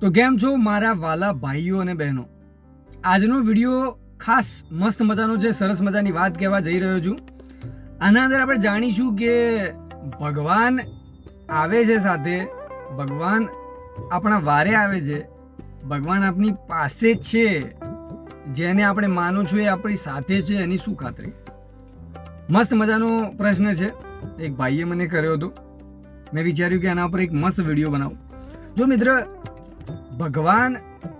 તો કેમ છો મારા વાલા ભાઈઓ અને બહેનો? આજનો વીડિયો ખાસ મસ્ત મજાનો છે, સરસ મજાની વાત કહેવા જઈ રહ્યો છું. આના અંદર આપણે જાણીશું કે ભગવાન આવે છે સાથે, ભગવાન આપણા વારે આવે છે, ભગવાન આપની પાસે છે, જેને આપણે માનો છો એ આપણી સાથે છે, એની શું ખાતરી? મસ્ત મજાનો પ્રશ્ન છે. એક ભાઈએ મને કર્યો હતો. મેં વિચાર્યું કે આના પર એક મસ્ત વીડિયો બનાવું. જો મિત્ર ભગવાન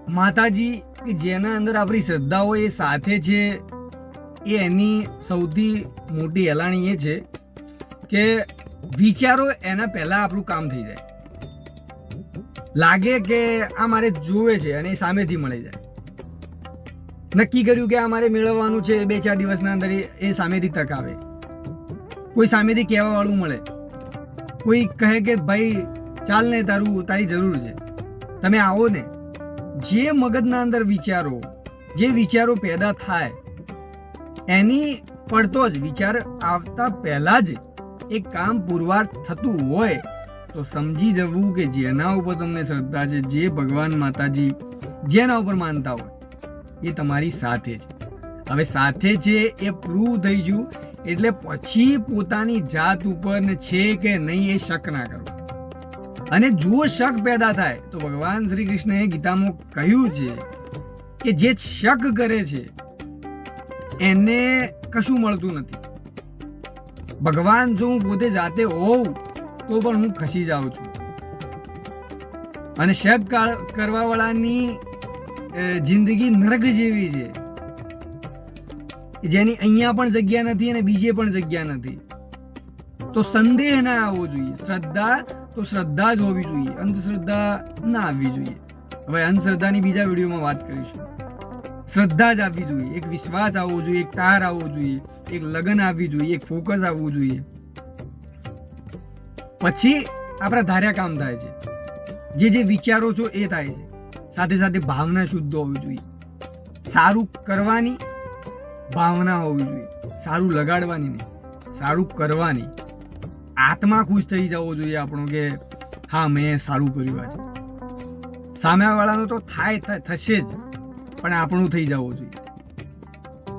માતાજી જેના અંદર આપણી શ્રદ્ધાઓ એ સાથે છે, એ એની સૌથી મોટી એલાણી એ છે કે વિચારો એના પહેલાં આપણું કામ થઈ જાય. લાગે કે આ મારે જોવે છે અને એ સામેથી મળી જાય. નક્કી કર્યું કે આ મારે મેળવવાનું છે, બે ચાર દિવસના અંદર એ સામેથી તક આવે. કોઈ સામેથી કહેવા વાળું મળે. કોઈ કહે કે, ભાઈ, ચાલ ને તારું, તારી જરૂર છે. તમે આવો ને. જે મગજના અંદર વિચારો, જે વિચારો પેદા થાય, એની પડતો જ વિચાર આવતા પહેલા જ એક કામ પુરવાર થતું હોય, તો સમજી જવું કે જેના ઉપર તમને શ્રદ્ધા છે, જે ભગવાન માતાજી જેના ઉપર માનતા હોય, એ તમારી સાથે છે હવે સાથે છે એ પ્રૂવ થઈ ગયું, એટલે પછી પોતાની જાત ઉપર છે કે નહીં એ શક ના કરો. અને જો શક પેદા થાય. તો ભગવાન શ્રી કૃષ્ણએ ગીતામાં કહ્યું છે કે જે શક કરે છે, એને કશું મળતું નથી. ભગવાન જો હું પોતે જાતે હોઉં, તો પણ હું ખસી જાઉં છું. અને શક કરવા વાળાની જિંદગી નરક જેવી છે. જેની અહીંયા પણ જગ્યા નથી અને બીજે પણ જગ્યા નથી. તો સંદેહ ના આવવો જોઈએ. શ્રદ્ધા તો શ્રદ્ધા જ હોવી જોઈએ. અંધશ્રદ્ધા ના આવવી જોઈએ. હવે અંધશ્રદ્ધાની બીજા વિડીયોમાં વાત કરીશું. શ્રદ્ધા જ આવવી જોઈએ. એક વિશ્વાસ આવવો જોઈએ, એક તાર આવવો જોઈએ, એક લગન આવવી જોઈએ, એક ફોકસ આવવું જોઈએ. પછી આપણા ધાર્યા કામ થાય છે. જે જે વિચારો છો એ થાય છે. સાથે સાથે ભાવના શુદ્ધ હોવી જોઈએ. સારું કરવાની ભાવના હોવી જોઈએ. સારું લગાડવાની નહીં. સારું કરવાની. આત્મા ખુશ થઈ જવો જોઈએ આપણો કે, હા, મેં સારું કર્યું આજે. સામેવાળાનું તો થાય થશે જ, પણ આપણું થઈ જવું જોઈએ.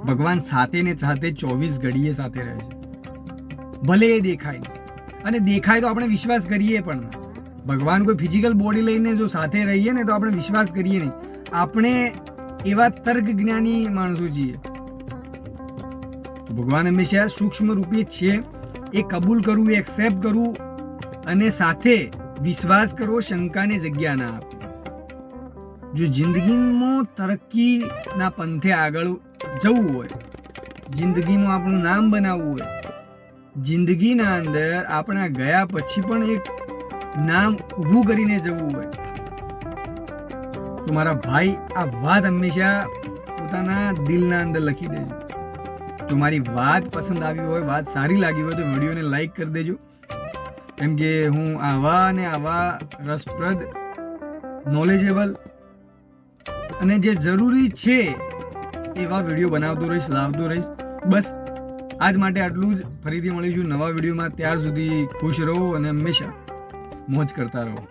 ભગવાન સાથે ને સાથે ચોવીસ ઘડીએ સાથે રહે છે. ભલે એ દેખાય. અને દેખાય તો આપણે વિશ્વાસ કરીએ પણ ભગવાન કોઈ ફિઝિકલ બોડી લઈને જો સાથે રહીએ ને તો આપણે વિશ્વાસ કરીએ નહીં. આપણે એવા તર્ક જ્ઞાની માણસો છીએ. ભગવાન હંમેશા સૂક્ષ્મ રૂપે છે. એ કબૂલ કરવું એક્સેપ્ટ કરવું અને સાથે વિશ્વાસ કરવો શંકાને જગ્યા ના આપવી જો જિંદગીમાં તરક્કીના પંથે આગળ જવું હોય જિંદગીમાં આપણું નામ બનાવવું હોય, જિંદગીના અંદર આપણા ગયા પછી પણ એક નામ ઊભું કરીને જવું હોય, તો મારા ભાઈ આ વાત હંમેશા પોતાના દિલના અંદર લખી દેજો. તો મારી વાત પસંદ આવી હોય, વાત સારી લાગી હોય તો વિડીયોને લાઈક કરી દેજો. કેમ કે હું આવા અને આવા રસપ્રદ નોલેજેબલ અને જે જરૂરી છે એવા વીડિયો બનાવતો રહીશ, લાવતો રહીશ. બસ, આજ માટે આટલું જ. ફરીથી મળીશું નવા વિડીયોમાં. ત્યાર સુધી ખુશ રહો અને હંમેશા મોજ કરતા રહો.